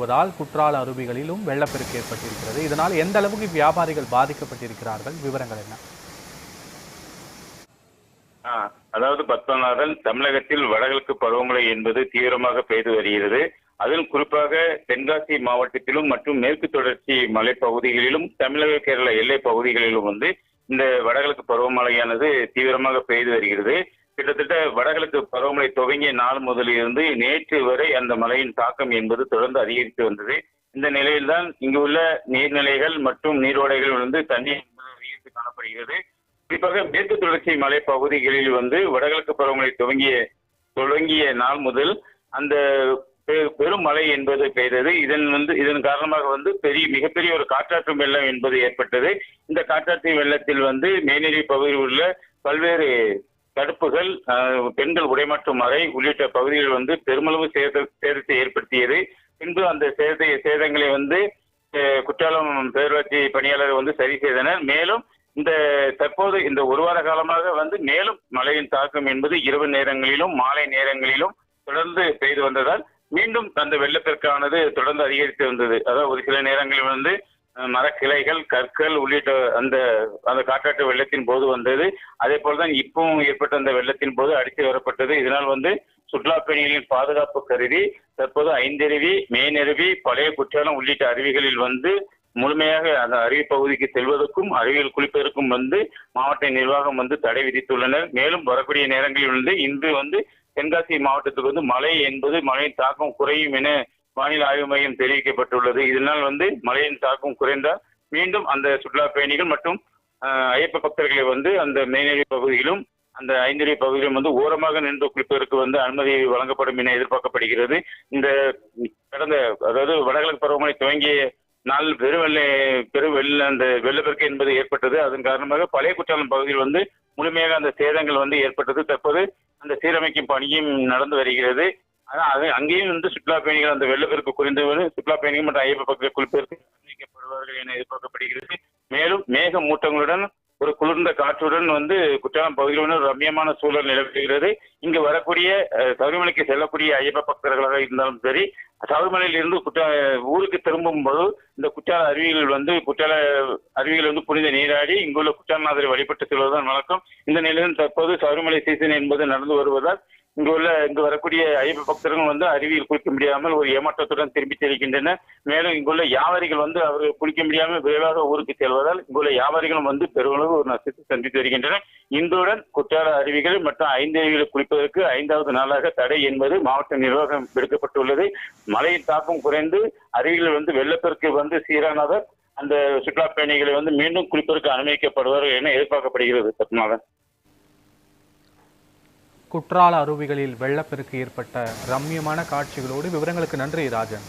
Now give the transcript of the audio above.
வருவதால் குற்றால அருவிகளிலும் வெள்ளப்பெருக்கு ஏற்பட்டிருக்கிறது. இதனால் எந்த அளவுக்கு வியாபாரிகள் பாதிக்கப்பட்டிருக்கிறார்கள்? விவரங்கள் என்ன? ஆ, அதாவது பத்மநாதன் தமிழகத்தில் வடகிழக்கு பருவமழை என்பது தீவிரமாக பெய்து வருகிறது. அதில் குறிப்பாக தென்காசி மாவட்டத்திலும் மற்றும் மேற்கு தொடர்ச்சி மலைப்பகுதிகளிலும் தமிழக கேரள எல்லை பகுதிகளிலும் வந்து இந்த வடகிழக்கு பருவமழையானது தீவிரமாக பெய்து வருகிறது. கிட்டத்தட்ட வடகிழக்கு பருவமழை துவங்கிய நாள் முதலிலிருந்து நேற்று வரை அந்த மழையின் தாக்கம் என்பது தொடர்ந்து அதிகரித்து வந்தது. இந்த நிலையில்தான் இங்கு உள்ள நீர்நிலைகள் மற்றும் நீரோடைகள் வந்து தண்ணீர் என்பது அதிகரித்து காணப்படுகிறது. குறிப்பாக மேற்கு தொடர்ச்சி மலை பகுதிகளில் வந்து வடகிழக்கு பருவமழை துவங்கிய தொடங்கிய நாள் முதல் அந்த பெ- பெரும் மழை என்பது பெய்தது. இதன் வந்து இதன் காரணமாக வந்து பெரிய மிகப்பெரிய ஒரு காற்றாற்று வெள்ளம் என்பது ஏற்பட்டது. இந்த காற்றாற்று வெள்ளத்தில் வந்து மேல்நிலை பகுதியில் உள்ள பல்வேறு தடுப்புகள் பெண்கள் உடைமற்றும் அறை உள்ளிட்ட பகுதிகள் வந்து பெருமளவு சேத சேதத்தை ஏற்படுத்தியது. பின்பு அந்த சேத சேதங்களை வந்து குற்றாலம் பேரூராட்சி பணியாளர் வந்து சரி செய்தனர். மேலும் இந்த தற்போது இந்த ஒரு வார காலமாக வந்து மேலும் மழையின் தாக்கம் என்பது இரவு நேரங்களிலும் மாலை நேரங்களிலும் தொடர்ந்து பெய்து வந்ததால் மீண்டும் அந்த வெள்ளப்பெருக்கானது தொடர்ந்து அதிகரித்து வந்தது. அதாவது ஒரு சில நேரங்களில் வந்து மரக்கிளைகள் கற்கள் உள்ளிட்ட அந்த அந்த காற்றாற்று வெள்ளத்தின் போது வந்தது. அதே போலதான் இப்பவும் ஏற்பட்ட அந்த வெள்ளத்தின் போது அடித்து வரப்பட்டது. இதனால் வந்து சுற்றுலா பயணிகளின் பாதுகாப்பு கருதி தற்போது ஐந்தருவி மேனருவி பழைய குற்றாலம் உள்ளிட்ட அருவிகளில் வந்து முழுமையாக அந்த அருவி பகுதிக்கு செல்வதற்கும் அருவியில் குளிப்பதற்கும் வந்து மாவட்ட நிர்வாகம் வந்து தடை விதித்துள்ளனர். மேலும் வரக்கூடிய நேரங்களில் வந்து இன்று வந்து தென்காசி மாவட்டத்துக்கு வந்து மழை என்பது மழையின் தாக்கம் குறையும் என வானிலை ஆய்வு மையம் தெரிவிக்கப்பட்டுள்ளது. இதனால் வந்து மழையின் தாக்கம் குறைந்தால் மீண்டும் அந்த சுற்றுலா பயணிகள் மற்றும் ஐயப்ப பக்தர்களை வந்து அந்த மேனேரி பகுதியிலும் அந்த ஐந்தறி பகுதியிலும் வந்து ஓரமாக நின்று குளிப்பதற்கு வந்து அனுமதி வழங்கப்படும் என எதிர்பார்க்கப்படுகிறது. இந்த கடந்த அதாவது வடகிழக்கு பருவமழை துவங்கிய நாள் பெருவெள்ளை பெருவெள்ள அந்த வெள்ளப்பெருக்கு என்பது ஏற்பட்டது. அதன் காரணமாக பழைய குற்றாலம் பகுதியில் வந்து முழுமையாக அந்த சேதங்கள் வந்து ஏற்பட்டது. தற்போது அந்த சீரமைக்கும் பணியும் நடந்து வருகிறது. ஆனால் அது அங்கேயும் வந்து சுற்றுலா பயணிகள் அந்த வெள்ளப்பெருக்கு குறைந்து சுற்றுலா பயணிகள் மற்றும் ஐயப்ப பக்தர்கள் குளிப்பதற்கு அனுமதிக்கப்படுவார்கள் என எதிர்பார்க்கப்படுகிறது. மேலும் மேக மூட்டங்களுடன் ஒரு குளிர்ந்த காற்றுடன் வந்து குற்றாலம் பகுதியில் வந்து ஒரு ரம்மியமான சூழல் நிலவுகிறது. இங்கு வரக்கூடிய சபரிமலைக்கு செல்லக்கூடிய ஐயப்ப பக்தர்களாக இருந்தாலும் சரி சபரிமலையில் இருந்து குற்ற ஊருக்கு திரும்பும் போது இந்த குற்றால அருவிகள் வந்து குற்றால அருவிகள் வந்து புனித நீராடி இங்குள்ள குற்றாலநாதரை வழிபட்டு செல்வதுதான் வழக்கம். இந்த நிலையில் தற்போது சபரிமலை சீசன் என்பது நடந்து வருவதால் இங்கு உள்ள இங்கு வரக்கூடிய ஐயப்ப பக்தர்கள் வந்து அருவியில் குளிக்க முடியாமல் ஒரு ஏமாற்றத்துடன் திரும்பி செல்கின்றனர். மேலும் இங்குள்ள வியாபாரிகள் வந்து அவர்கள் குளிக்க முடியாமல் விரைவாக ஊருக்கு செல்வதால் இங்குள்ள வியாபாரிகளும் வந்து பெருமளவு ஒரு நஷ்டத்தை சந்தித்து வருகின்றனர். இந்துடன் குற்றால அருவிகள் மற்றும் ஐந்து அருவிகள் குளிப்பதற்கு ஐந்தாவது நாளாக தடை என்பது மாவட்ட நிர்வாகம் விடுக்கப்பட்டுள்ளது. மழையின் தாக்கம் குறைந்து அருவிகள் வந்து வெள்ளப்பெருக்கு வந்து சீரானவர் அந்த சுற்றுலா பயணிகளை வந்து மீண்டும் குளிப்பதற்கு அனுமதிக்கப்படுவார்கள் என எதிர்பார்க்கப்படுகிறது. பத்மநாதன் குற்றால அருவிகளில் வெள்ளப்பெருக்கு ஏற்பட்ட ரம்மியமான காட்சிகளோடு விவரங்களுக்கு நன்றி ராஜன்.